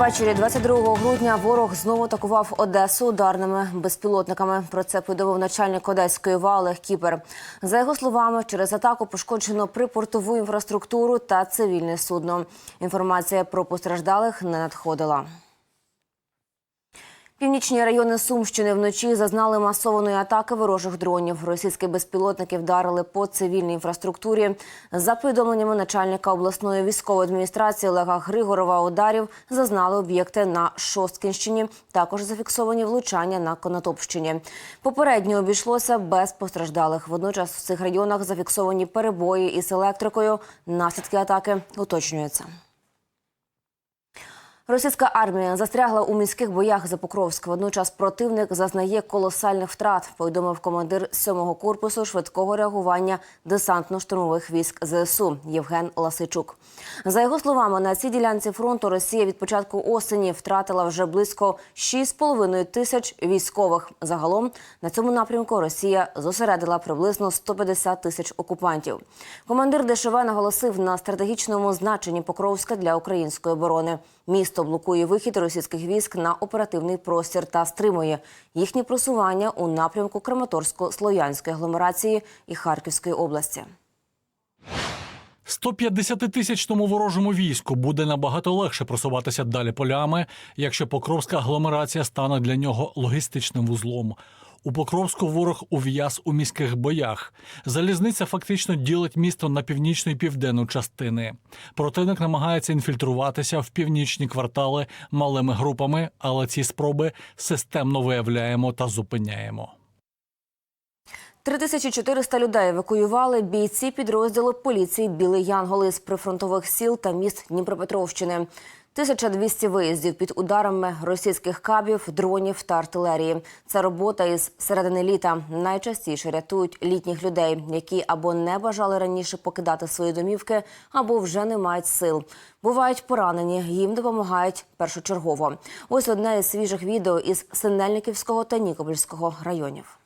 Ввечері 22 грудня ворог знову атакував Одесу ударними безпілотниками. Про це повідомив начальник одеської вали Кіпер. За його словами, через атаку пошкоджено припортову інфраструктуру та цивільне судно. Інформація про постраждалих не надходила. Північні райони Сумщини вночі зазнали масованої атаки ворожих дронів. Російські безпілотники вдарили по цивільній інфраструктурі. За повідомленнями начальника обласної військової адміністрації Олега Григорова, ударів зазнали об'єкти на Шосткінщині. Також зафіксовані влучання на Конотопщині. Попередньо обійшлося без постраждалих. Водночас в цих районах зафіксовані перебої із електрикою. Наслідки атаки уточнюються. Російська армія застрягла у міських боях за Покровськ. Водночас противник зазнає колосальних втрат. Повідомив командир 7-го корпусу швидкого реагування десантно-штурмових військ ЗСУ Євген Ласичук. За його словами, на цій ділянці фронту Росія від початку осені втратила вже близько 6,5 тисяч військових. Загалом на цьому напрямку Росія зосередила приблизно 150 тисяч окупантів. Командир ДШВ наголосив на стратегічному значенні Покровська для української оборони. Місто блокує вихід російських військ на оперативний простір та стримує їхнє просування у напрямку Краматорсько-Слов'янської агломерації і Харківської області. 150-тисячному ворожому війську буде набагато легше просуватися далі полями, якщо Покровська агломерація стане для нього логістичним вузлом. У Покровську ворог ув'яз у міських боях. Залізниця фактично ділить місто на північну і південну частини. Противник намагається інфільтруватися в північні квартали малими групами, але ці спроби системно виявляємо та зупиняємо. 3400 людей евакуювали бійці підрозділу поліції Білий Янголи з прифронтових сіл та міст Дніпропетровщини. 1200 виїздів під ударами російських кабів, дронів та артилерії. Це робота із середини літа. Найчастіше рятують літніх людей, які або не бажали раніше покидати свої домівки, або вже не мають сил. Бувають поранені, їм допомагають першочергово. Ось одне із свіжих відео із Синельниківського та Нікопольського районів.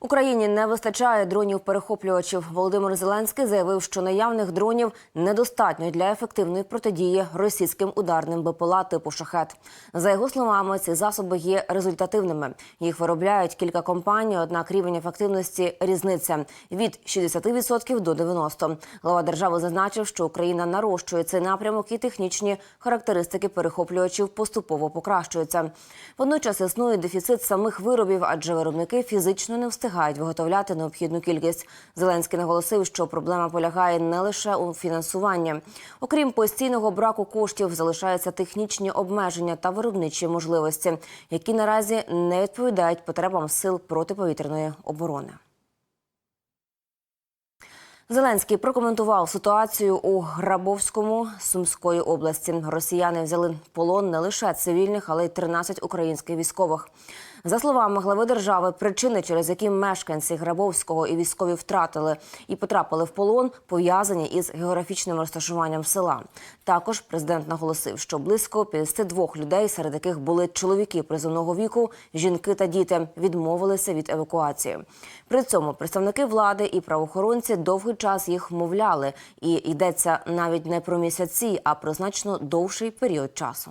Україні не вистачає дронів-перехоплювачів. Володимир Зеленський заявив, що наявних дронів недостатньо для ефективної протидії російським ударним БПЛА типу шахет. За його словами, ці засоби є результативними. Їх виробляють кілька компаній, однак рівень ефективності різниця від 60% до 90%. Глава держави зазначив, що Україна нарощує цей напрямок і технічні характеристики перехоплювачів поступово покращуються. Водночас існує дефіцит самих виробів, адже виробники фізично не встигають виготовляти необхідну кількість. Зеленський наголосив, що проблема полягає не лише у фінансуванні. Окрім постійного браку коштів, залишаються технічні обмеження та виробничі можливості, які наразі не відповідають потребам сил протиповітряної оборони. Зеленський прокоментував ситуацію у Грабовському Сумської області. Росіяни взяли полон не лише цивільних, але й 13 українських військових. За словами глави держави, причини, через які мешканці Грабовського і військові втратили і потрапили в полон, пов'язані із географічним розташуванням села. Також президент наголосив, що близько 52 людей, серед яких були чоловіки призовного віку, жінки та діти, відмовилися від евакуації. При цьому представники влади і правоохоронці довгий час їх вмовляли, і йдеться навіть не про місяці, а про значно довший період часу.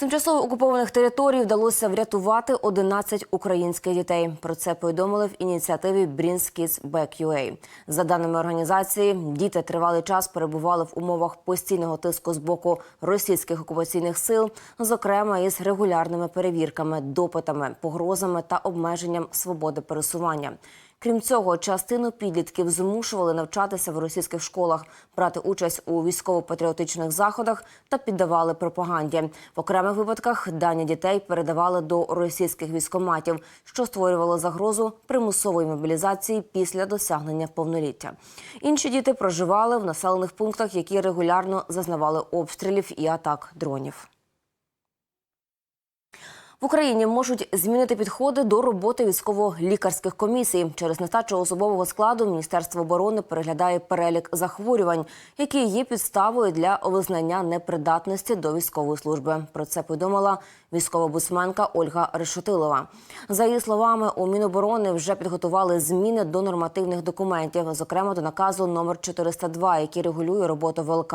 Тимчасово окупованих територій вдалося врятувати 11 українських дітей. Про це повідомили в ініціативі Brings Kids Back UA. За даними організації, діти тривалий час перебували в умовах постійного тиску з боку російських окупаційних сил, зокрема із регулярними перевірками, допитами, погрозами та обмеженням свободи пересування. Крім цього, частину підлітків змушували навчатися в російських школах, брати участь у військово-патріотичних заходах та піддавали пропаганді. В окремих випадках дані дітей передавали до російських військоматів, що створювало загрозу примусової мобілізації після досягнення повноліття. Інші діти проживали в населених пунктах, які регулярно зазнавали обстрілів і атак дронів. В Україні можуть змінити підходи до роботи військово-лікарських комісій. Через нестачу особового складу Міністерство оборони переглядає перелік захворювань, які є підставою для визнання непридатності до військової служби. Про це повідомила військова бусменка Ольга Решетилова. За її словами, у Міноборони вже підготували зміни до нормативних документів, зокрема до наказу номер 402, який регулює роботу ВЛК.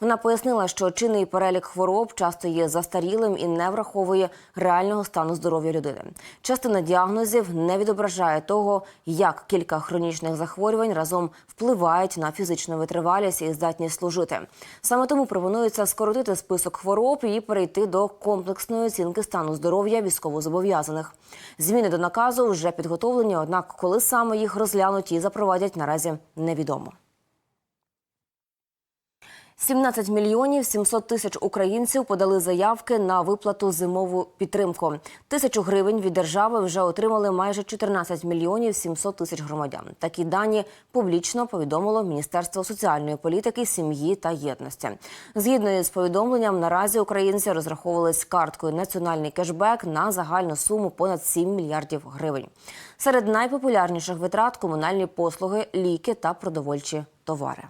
Вона пояснила, що чинний перелік хвороб часто є застарілим і не враховує реального стану здоров'я людини. Частина діагнозів не відображає того, як кілька хронічних захворювань разом впливають на фізичну витривалість і здатність служити. Саме тому пропонується скоротити список хвороб і перейти до комплексної оцінки стану здоров'я військовозобов'язаних. Зміни до наказу вже підготовлені, однак коли саме їх розглянуть і запровадять, наразі невідомо. 17 мільйонів 700 тисяч українців подали заявки на виплату зимову підтримку. Тисячу гривень від держави вже отримали майже 14 мільйонів 700 тисяч громадян. Такі дані публічно повідомило Міністерство соціальної політики, сім'ї та єдності. Згідно із повідомленням, наразі українці розраховувались карткою національний кешбек на загальну суму понад 7 мільярдів гривень. Серед найпопулярніших витрат комунальні послуги, ліки та продовольчі товари.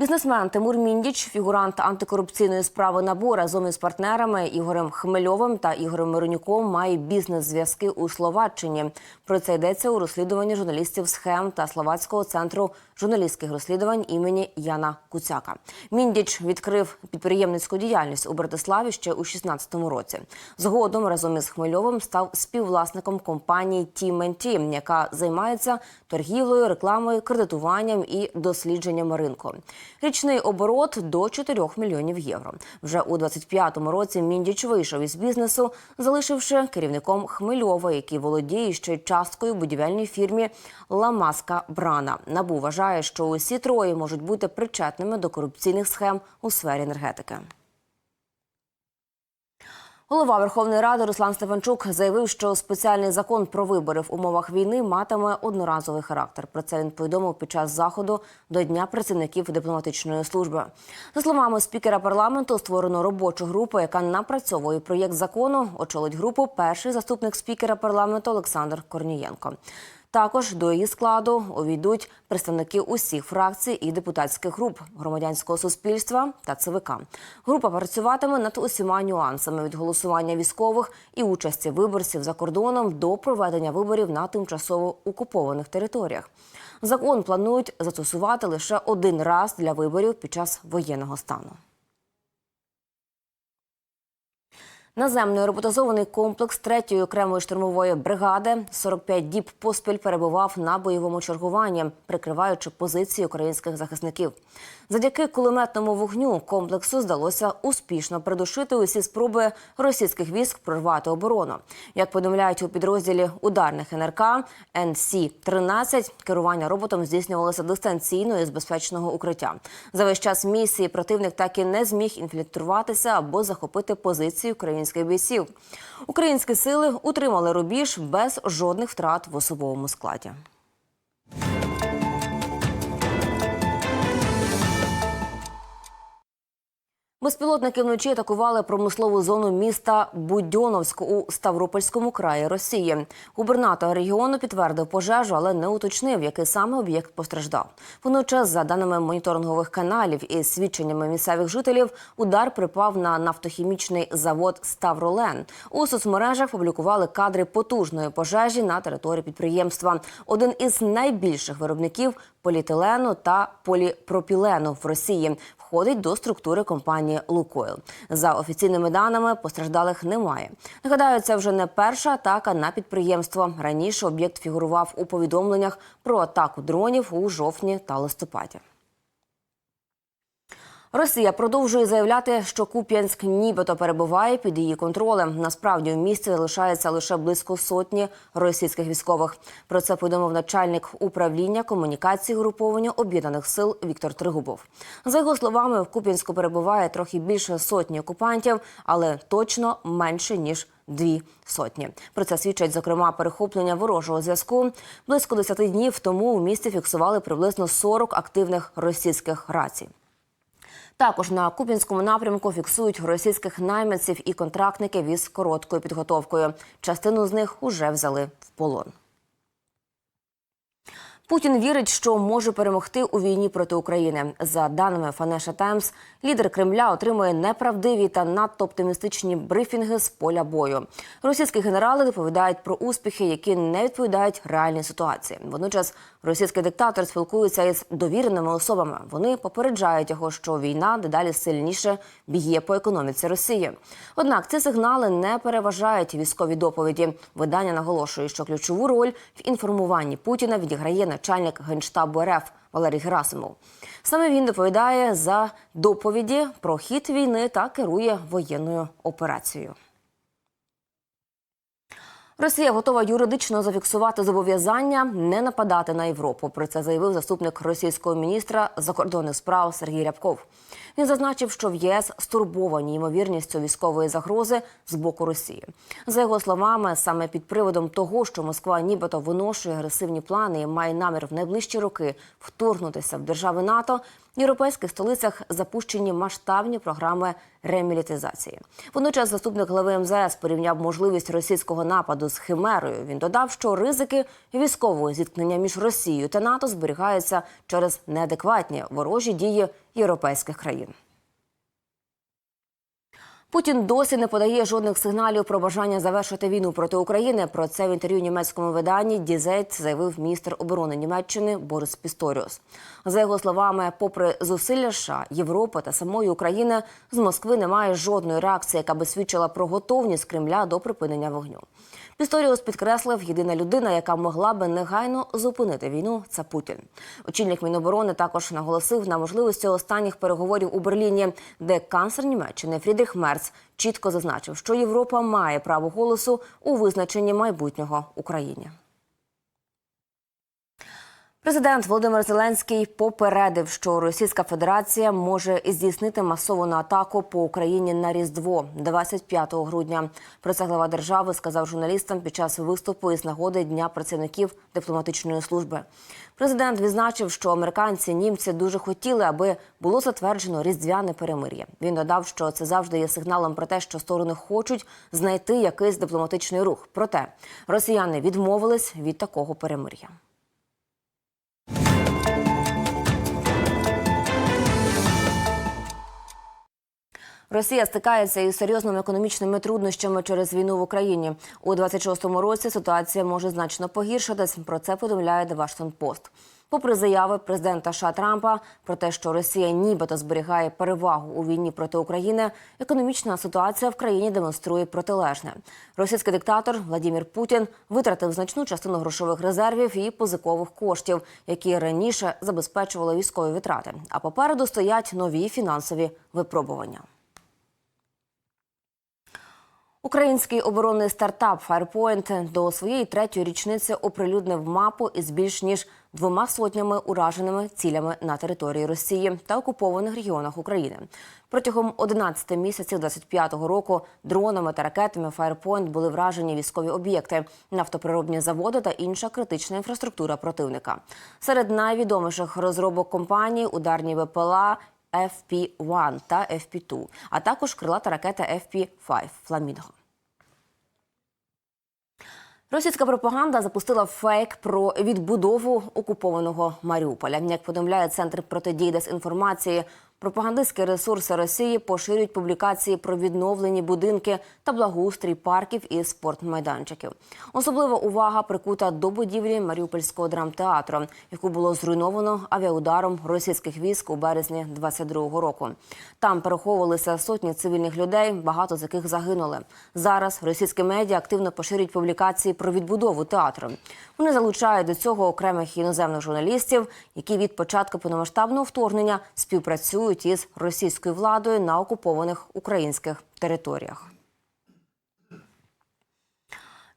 Бізнесмен Тимур Міндіч, фігурант антикорупційної справи НАБУ разом із партнерами Ігорем Хмельовим та Ігорем Миронюком має бізнес-зв'язки у Словаччині. Про це йдеться у розслідуванні журналістів схем та словацького центру журналістських розслідувань імені Яна Куцяка. Міндіч відкрив підприємницьку діяльність у Братиславі ще у 16-му році. Згодом разом із Хмельовим став співвласником компанії TMNT, яка займається торгівлею, рекламою, кредитуванням і дослідженням ринку. Річний оборот до 4 мільйонів євро. Вже у 25-му році Міндіч вийшов із бізнесу, залишивши керівником Хмельова, який володіє ще часткою будівельній фірмі Ламаска Брана. Набу вважає, що усі троє можуть бути причетними до корупційних схем у сфері енергетики. Голова Верховної Ради Руслан Стефанчук заявив, що спеціальний закон про вибори в умовах війни матиме одноразовий характер. Про це він повідомив під час заходу до Дня працівників дипломатичної служби. За словами спікера парламенту, створено робочу групу, яка напрацьовує проєкт закону. Очолить групу перший заступник спікера парламенту Олександр Корнієнко. Також до її складу увійдуть представники усіх фракцій і депутатських груп громадянського суспільства та ЦВК. Група працюватиме над усіма нюансами від голосування військових і участі виборців за кордоном до проведення виборів на тимчасово окупованих територіях. Закон планують застосувати лише один раз для виборів під час воєнного стану. Наземний роботизований комплекс 3-ї окремої штурмової бригади 45 діб поспіль перебував на бойовому чергуванні, прикриваючи позиції українських захисників. Завдяки кулеметному вогню комплексу вдалося успішно придушити усі спроби російських військ прорвати оборону. Як повідомляють у підрозділі ударних НРК НС-13, керування роботом здійснювалося дистанційно із безпечного укриття. За весь час місії противник так і не зміг інфільтруватися або захопити позиції українських бійців. Українські сили утримали рубіж без жодних втрат в особовому складі. Безпілотники вночі атакували промислову зону міста Будьоновськ у Ставропольському краї Росії. Губернатор регіону підтвердив пожежу, але не уточнив, який саме об'єкт постраждав. Водночас, за даними моніторингових каналів і свідченнями місцевих жителів, удар припав на нафтохімічний завод Ставролен. У соцмережах публікували кадри потужної пожежі на території підприємства. Один із найбільших виробників поліетилену та поліпропілену в Росії входить до структури компанії Лукойл. За офіційними даними постраждалих немає. Нагадаю, це вже не перша атака на підприємство. Раніше об'єкт фігурував у повідомленнях про атаку дронів у жовтні та листопаді. Росія продовжує заявляти, що Куп'янськ нібито перебуває під її контролем. Насправді в місті залишається лише близько сотні російських військових. Про це повідомив начальник управління комунікації груповання об'єднаних сил Віктор Тригубов. За його словами, в Куп'янську перебуває трохи більше сотні окупантів, але точно менше ніж. Дві сотні про це свідчать зокрема перехоплення ворожого зв'язку. Близько 10 днів тому у місті фіксували приблизно 40 активних російських рацій. Також на Куп'янському напрямку фіксують російських найманців і контрактників із короткою підготовкою. Частину з них уже взяли в полон. Путін вірить, що може перемогти у війні проти України. За даними Financial Times, лідер Кремля отримує неправдиві та надто оптимістичні брифінги з поля бою. Російські генерали доповідають про успіхи, які не відповідають реальній ситуації. Водночас російський диктатор спілкується із довіреними особами. Вони попереджають його, що війна дедалі сильніше б'є по економіці Росії. Однак ці сигнали не переважають військові доповіді. Видання наголошує, що ключову роль в інформуванні Путіна відіграє начальник генштабу РФ Валерій Герасимов. Саме він доповідає за доповіді про хід війни та керує воєнною операцією. Росія готова юридично зафіксувати зобов'язання не нападати на Європу. Про це заявив заступник російського міністра закордонних справ Сергій Рябков. Він зазначив, що в ЄС стурбовані ймовірністю військової загрози з боку Росії. За його словами, саме під приводом того, що Москва нібито виношує агресивні плани і має намір в найближчі роки вторгнутися в держави НАТО. В європейських столицях запущені масштабні програми ремілітизації. Водночас заступник глави МЗС порівняв можливість російського нападу з химерою. Він додав, що ризики військового зіткнення між Росією та НАТО зберігаються через неадекватні ворожі дії європейських країн. Путін досі не подає жодних сигналів про бажання завершити війну проти України. Про це в інтерв'ю німецькому виданні Дізейт заявив міністр оборони Німеччини Борис Пісторіус. За його словами, попри зусилля США, Європи та самої України, з Москви немає жодної реакції, яка би свідчила про готовність Кремля до припинення вогню. Пісторіус підкреслив, єдина людина, яка могла би негайно зупинити війну, це Путін. Очільник Міноборони також наголосив на можливості останніх переговорів у Берліні, де канцлер Німеччини Фрідріх Мерц чітко зазначив, що Європа має право голосу у визначенні майбутнього Україні. Президент Володимир Зеленський попередив, що Російська Федерація може здійснити масовану атаку по Україні на Різдво 25 грудня. Про це глава держави сказав журналістам під час виступу із нагоди Дня працівників дипломатичної служби. Президент відзначив, що американці німці дуже хотіли, аби було затверджено різдвяне перемир'я. Він додав, що це завжди є сигналом про те, що сторони хочуть знайти якийсь дипломатичний рух. Проте росіяни відмовились від такого перемир'я. Росія стикається із серйозними економічними труднощами через війну в Україні. У 26-му році ситуація може значно погіршитись. Про це повідомляє The Washington Post. Попри заяви президента США Трампа про те, що Росія нібито зберігає перевагу у війні проти України, економічна ситуація в країні демонструє протилежне. Російський диктатор Владимир Путін витратив значну частину грошових резервів і позикових коштів, які раніше забезпечували військові витрати. А попереду стоять нові фінансові випробування. Український оборонний стартап Firepoint до своєї третьої річниці оприлюднив мапу із більш ніж двома сотнями ураженими цілями на території Росії та окупованих регіонах України. Протягом 11 місяців 25-го року дронами та ракетами Firepoint були вражені військові об'єкти, нафтоприробні заводи та інша критична інфраструктура противника. Серед найвідоміших розробок компанії ударні ВПЛА FP-1 та FP-2, а також крилата ракета FP-5 «Фламінго». Російська пропаганда запустила фейк про відбудову окупованого Маріуполя. Як повідомляє центр протидії дезінформації, пропагандистські ресурси Росії поширюють публікації про відновлені будинки та благоустрій парків і спортмайданчиків. Особлива увага прикута до будівлі Маріупольського драмтеатру, яку було зруйновано авіаударом російських військ у березні 22-го року. Там переховувалися сотні цивільних людей, багато з яких загинули. Зараз російські медіа активно поширюють публікації про відбудову театру. Вони залучають до цього окремих іноземних журналістів, які від початку повномасштабного вторгнення співпрацюють із російською владою на окупованих українських територіях.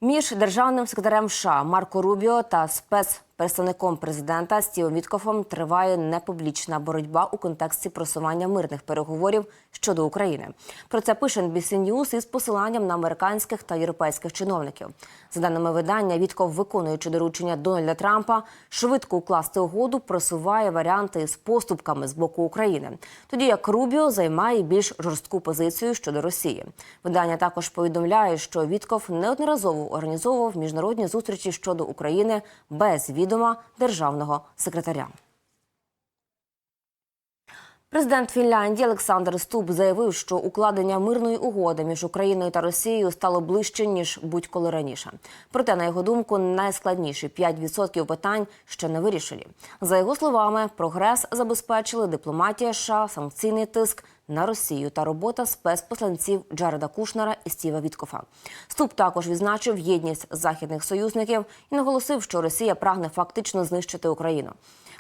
Між державним секретарем США Марко Рубіо та спец Представником президента Стівом Віткофом триває непублічна боротьба у контексті просування мирних переговорів щодо України. Про це пише NBC News із посиланням на американських та європейських чиновників. За даними видання, Вітков, виконуючи доручення Дональда Трампа, швидко укласти угоду, просуває варіанти з поступками з боку України. Тоді як Рубіо займає більш жорстку позицію щодо Росії. Видання також повідомляє, що Вітков неодноразово організовував міжнародні зустрічі щодо України без відома державного секретаря. Президент Фінляндії Олександр Стуб заявив, що укладення мирної угоди між Україною та Росією стало ближче ніж будь-коли раніше. Проте, на його думку, найскладніші 5% питань ще не вирішені. За його словами, прогрес забезпечили дипломатія США, санкційний тиск на Росію та робота спецпосланців Джареда Кушнера і Стіва Віткофа. Ступ також відзначив єдність західних союзників і наголосив, що Росія прагне фактично знищити Україну.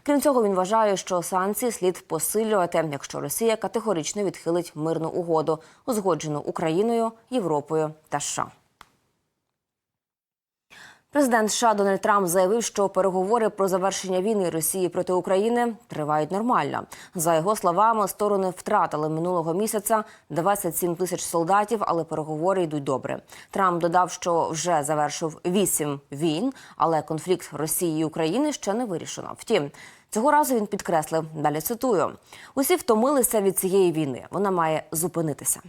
Крім цього, він вважає, що санкції слід посилювати, якщо Росія категорично відхилить мирну угоду, узгоджену Україною, Європою та США. Президент США Дональд Трамп заявив, що переговори про завершення війни Росії проти України тривають нормально. За його словами, сторони втратили минулого місяця 27 тисяч солдатів, але переговори йдуть добре. Трамп додав, що вже завершив вісім війн, але конфлікт Росії і України ще не вирішено. Втім, цього разу він підкреслив далі. Цитую: усі втомилися від цієї війни. Вона має зупинитися.